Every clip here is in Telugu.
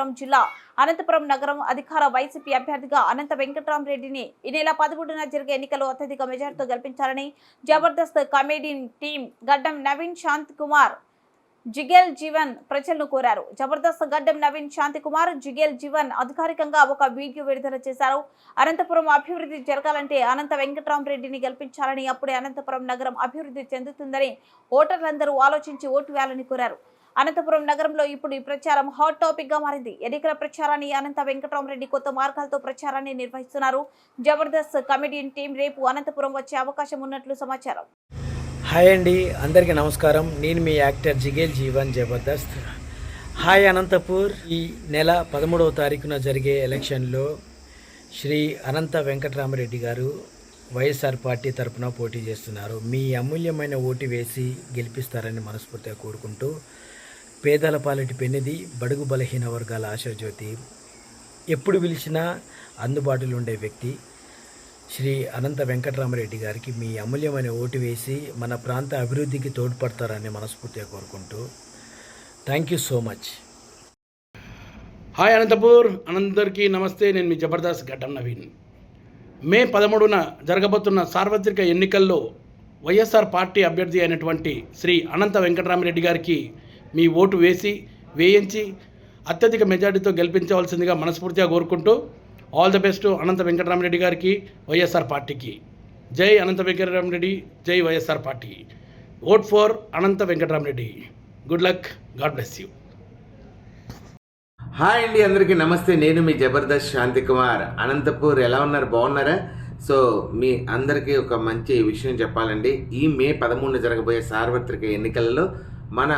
అనంతపురం జిల్లా అనంతపురం నగరం అధికార వైసీపీ అభ్యర్థిగా అనంత వెంకటరామరెడ్డిని ఈ నెల పదమూడున జరిగే ఎన్నికల్లో అత్యధిక మెజార్టీతో గెలిపించాలని జబర్దస్త్ కమేడియన్ టీం గడ్డం నవీన్ శాంత్ కుమార్ జిగేల్ జీవన్ ప్రజలను కోరారు. జబర్దస్త్ గడ్డం నవీన్ శాంతి కుమార్ జిగేల్ జీవన్ అధికారికంగా ఒక వీడియో విడుదల చేశారు. అనంతపురం అభివృద్ధి జరగాలంటే అనంత వెంకటరామరెడ్డిని గెలిపించాలని అప్పుడే అనంతపురం నగరం అభివృద్ధి చెందుతుందని ఓటర్లందరూ ఆలోచించి ఓటు వేయాలని కోరారు. అనంతపురం నగరంలో ఇప్పుడు ఈ ప్రచారం హాట్ టాపిక్గా మారింది. ఎన్నికల ప్రచారాన్ని అనంత వెంకటరామరెడ్డి కొత్త మార్గాలతో ప్రచారాన్ని నిర్వహిస్తున్నారు. జబర్దస్త్ కమిడియన్ టీం రేపు అనంతపురం వచ్చే అవకాశం ఉన్నట్లు సమాచారం. హాయ్ అండి అందరికీ నమస్కారం. నేను మీ యాక్టర్ జిగేల్ జీవన్ జబర్దస్త్. హాయ్ అనంతపూర్. ఈ నెల పదమూడవ తారీఖున జరిగే ఎలక్షన్లో శ్రీ అనంత వెంకటరామరెడ్డి గారు వైఎస్ఆర్ పార్టీ తరపున పోటీ చేస్తున్నారు. మీ అమూల్యమైన ఓటు వేసి గెలిపిస్తారని మనస్ఫూర్తిగా కోరుకుంటూ పేదల పాలిటి పెన్నిది బడుగు బలహీన వర్గాల ఆశాజ్యోతి. ఎప్పుడు పిలిచినా అందుబాటులో ఉండే వ్యక్తి. శ్రీ అనంత వెంకటరామరెడ్డి గారికి మీ అమూల్యమైన ఓటు వేసి మన ప్రాంత అభివృద్ధికి తోడ్పడతారని మనస్ఫూర్తిగా కోరుకుంటూ thank you so much hi Anantapur అందరికీ నమస్తే నేను మీ జబర్దస్త్ ఘటన నవీన్ మే పదమూడున జరగబోతున్న సార్వత్రిక ఎన్నికల్లో వైఎస్ఆర్ పార్టీ అభ్యర్థి అయినటువంటి శ్రీ అనంత వెంకటరామరెడ్డి గారికి మీ ఓటు వేసి వేయించి అత్యధిక మెజార్టీతో గెలిపించవలసిందిగా మనస్ఫూర్తిగా కోరుకుంటూ all the best Anantha Venkatarama Reddy గారికి వైఎస్ఆర్ పార్టీకి. జై అనంత వెంకటరామరెడ్డి జై YSR party. Vote for Anantha Venkatarama Reddy. Good luck God bless you. Hi అండి అందరికీ నమస్తే. నేను మీ జబర్దస్త్ శాంతి కుమార్. అనంతపూర్ ఎలా ఉన్నారు? బాగున్నారా? సో మీ అందరికీ ఒక మంచి విషయం చెప్పాలండి. ఈ మే పదమూడున జరగబోయే సార్వత్రిక ఎన్నికలలో మన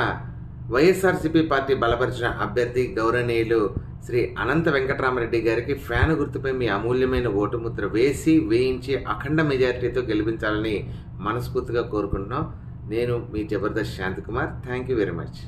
వైఎస్ఆర్సీపీ పార్టీ బలపరిచిన అభ్యర్థి గౌరవనీయులు శ్రీ అనంత వెంకటరామరెడ్డి గారికి ఫ్యాన్ గుర్తుపై మీ అమూల్యమైన ఓటు ముద్ర వేసి వేయించి అఖండ మెజారిటీతో గెలిపించాలని మనస్ఫూర్తిగా కోరుకుంటున్నాం. నేను మీ Jabardasth Shanti Kumar. Thank you very much